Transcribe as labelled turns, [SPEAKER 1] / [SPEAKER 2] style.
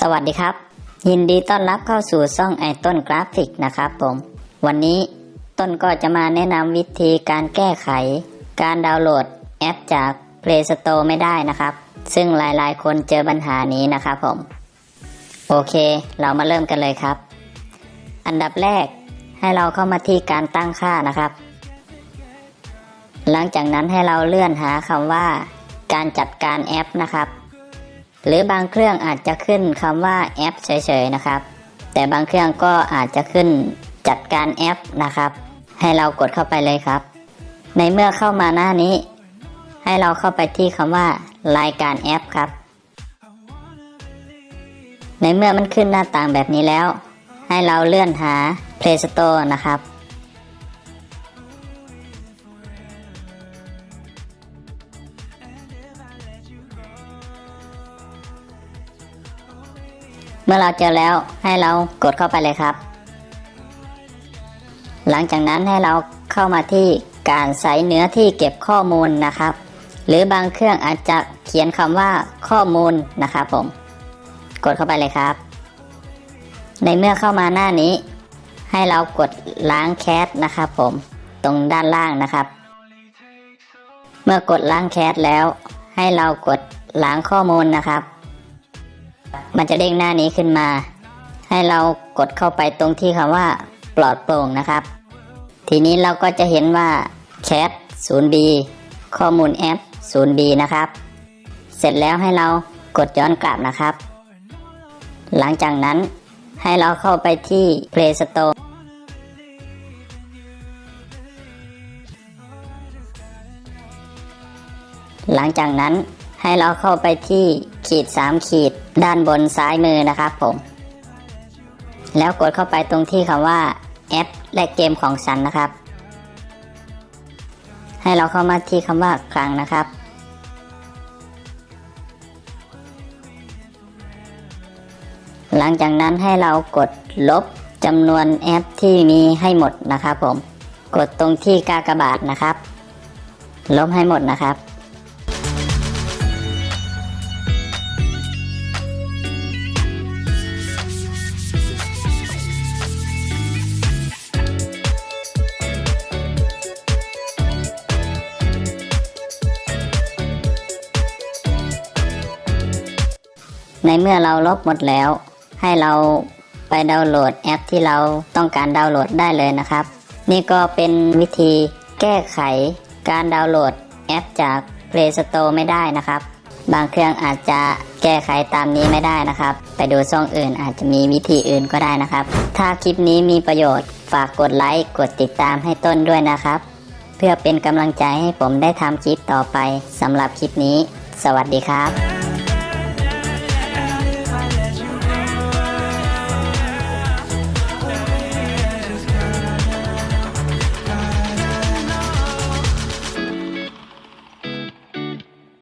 [SPEAKER 1] สวัสดีครับ ยินดีต้อนรับเข้าสู่ช่องไอต้นกราฟิกนะครับผม วันนี้ต้นก็จะมาแนะนำวิธีการแก้ไข การดาวน์โหลดแอปจาก Play Store ไม่ได้นะครับ ซึ่งหลายๆ คนเจอปัญหานี้นะครับผม โอเค เรามาเริ่มกันเลยครับ อันดับแรกให้เราเข้ามาที่การตั้งค่านะครับ หลังจากนั้นให้เราเลื่อนหาคำว่า การจัดการแอปนะครับ หรือบางเครื่องอาจจะขึ้นคำว่าแอปเฉยๆนะครับ แต่บางเครื่องก็อาจจะขึ้นจัดการแอปนะครับ ให้เรากดเข้าไปเลยครับ ในเมื่อเข้ามาหน้านี้ ให้เราเข้าไปที่คำว่ารายการแอปครับ ในเมื่อมันขึ้นหน้าต่างแบบนี้แล้ว ให้เราเลื่อนหา Play Store นะครับ เมื่อเราเจอแล้วให้เรากดเข้าไปเลยครับ หลังจากนั้นให้เราเข้ามาที่การใส่เนื้อที่เก็บข้อมูลนะครับ หรือบางเครื่องอาจจะเขียนคำว่าข้อมูลนะครับผม กดเข้าไปเลยครับ ในเมื่อเข้ามาหน้านี้ ให้เรากดล้างแคสนะครับผมตรงด้านล่างนะครับ เมื่อกดล้างแคสแล้ว ให้เรากดล้างข้อมูลนะครับ มันจะเด้งหน้านี้ขึ้นมา ให้เรากดเข้าไปตรงที่คำว่าปลอดโปร่งนะครับ ทีนี้เราก็จะเห็นว่าแคท 0B ข้อมูลแอป 0B นะครับ เสร็จแล้วให้เรากดย้อนกลับนะครับ หลังจากนั้นให้เราเข้าไปที่ Play Store หลังจากนั้นให้เราเข้าไปที่ ขีด 3 ขีด ด้านบนซ้ายมือนะครับผม แล้วกดเข้าไปตรงที่คำว่าแอปและเกมของฉันนะครับ ให้เราเข้ามาที่คำว่าคลังนะครับ หลังจากนั้นให้เรากดลบจำนวนแอปที่มีให้หมดนะครับผม กดตรงที่กากบาทนะครับ ลบให้หมดนะครับ ในเมื่อเราลบหมดแล้ว ให้เราไปดาวน์โหลดแอปที่เราต้องการดาวน์โหลดได้เลยนะครับ นี่ก็เป็นวิธีแก้ไขการดาวน์โหลดแอปจาก Play Store ไม่ได้นะครับ บางเครื่องอาจจะแก้ไขตามนี้ไม่ได้นะครับ ไปดูช่องอื่นอาจจะมีวิธีอื่นก็ได้นะครับ ถ้าคลิปนี้มีประโยชน์ฝากกดไลค์กดติดตามให้ต้นด้วยนะครับ เพื่อเป็นกำลังใจให้ผมได้ทำคลิปต่อไปสำหรับคลิปนี้ สวัสดีครับ